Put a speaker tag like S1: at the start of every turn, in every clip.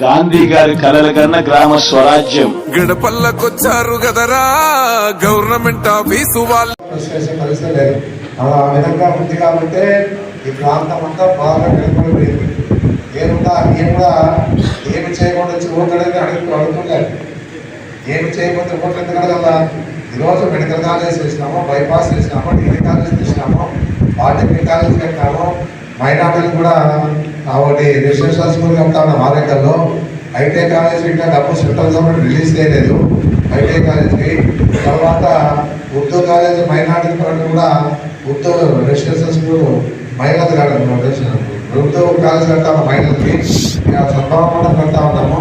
S1: గాంధీ గారి కలల కన్నా గ్రామ స్వరాజ్యం.
S2: గడపల్లకొచ్చారు కదరా గవర్నమెంట్ ఆఫీసు వాళ్ళు
S3: అలా ఆ విధంగా ఉంది కాబట్టి ఈ ప్రాంతం అంతా బాగా వెనుకబడిపోయింది ఏముందా ఏం కూడా ఏమి చేయకుండా ఓట్లడని అడుగు అడుగుతున్నారు. ఏమి చేయకపోతే ఓట్లు ఎందుకు అడగల ఈరోజు మెడికల్ కాలేజ్ చేసినాము బైపాస్ చేసినాము డిగ్రీ కాలేజ్ చేసినాము పాలిటెక్నిక్ కాలేజ్ కట్టినాము మైనార్టీలు కూడా కాబట్టి రెసిడెన్షియల్ స్కూల్ కడతా ఉన్నాం ఆరేకల్లో ఐటీ కాలేజ్ ఇంకా డబ్బు సెంట్రల్ గవర్నమెంట్ రిలీజ్ చేయలేదు. ఐటీ కాలేజ్కి తర్వాత ఉర్దూ కాలేజ్ మైనార్టీ పరంగా కూడా ఉర్దూ రెసిడెన్షియల్ స్కూల్ మహిళలు కాదు ఉర్దూ కాలేజ్ కడతా ఉన్నాం మహిళలకి. ఇక కడతా ఉన్నాము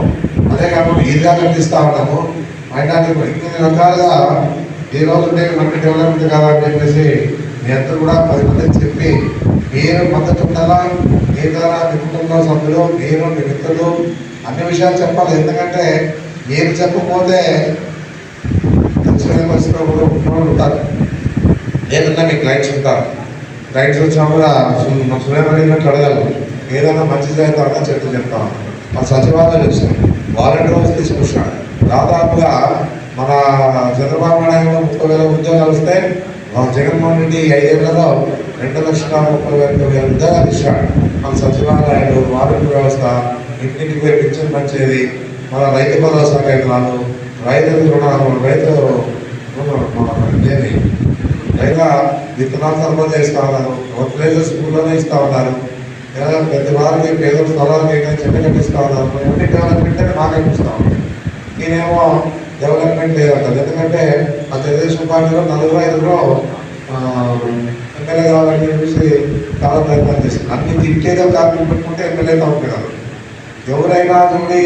S3: అదే కాకుండా ఈద్గా కట్టిస్తూ ఉన్నాము మైనార్టీ ఇన్ని రకాలుగా ఈ రోజు నేను మనకి డెవలప్మెంట్ కావాలని చెప్పేసి మీ అందరూ కూడా పది మందికి చెప్పి మీరు మద్దతు ఉండాలా? మీ ద్వారా మీ కుటుంబ సభ్యులు మీరు మీ మిత్రులు అన్ని విషయాలు చెప్పాలి. ఎందుకంటే మీరు చెప్పకపోతే తెలిసిన పరిస్థితిలో కూడా ఉన్నవాళ్ళు ఉంటారు. లేదన్నా మీ క్లయింట్స్ ఉంటారు క్లయింట్స్ వచ్చినా కూడా సురేంద్ర అడగాలి. ఏదైనా మంచి చేద్దామని చెప్పి చెప్తాం మన సచివాలయం వచ్చాం వాలంటీర్స్ తీసుకొచ్చాడు దాదాపుగా మన చంద్రబాబు నాయుడు ముప్పై వేల ఉద్యోగాలు వస్తే మన జగన్మోహన్ రెడ్డి ఐదేళ్ళలో రెండు లక్షల ముప్పై వేల ఎంత విషయం ఇచ్చాడు మన సచివాలయాలు వాలంటీర్ వ్యవస్థ ఇంటింటికి పోయి పింఛన్ పంచేది మన రైతు భరోసా కేంద్రాలు రైతు రుణాలు రైతు రుణం రైతు విత్తనాలు సరఫరా ఇస్తా ఉన్నారు ఫర్టిలైజర్ స్కూల్లోనే ఇస్తా ఉన్నారు. లేదా ప్రతి వారికి పేద స్థలాలకి చెట్టు కట్టిస్తూ ఉన్నారు. అన్ని డెవలప్మెంట్ అని మాకు అనిపిస్తా ఉంది నేనేమో డెవలప్మెంట్ లేదంటారు. ఎందుకంటే ఆ తెలుగుదేశం పార్టీలో నలుగురు ఐదుగురు ఎమ్మెల్యే కావాలని చెప్పేసి చాలా ప్రయత్నాలు చేస్తుంది అన్ని తిట్టేదో కార్మికులు పెట్టుకుంటే ఎమ్మెల్యే కావాలి ఎవరైనా నుండి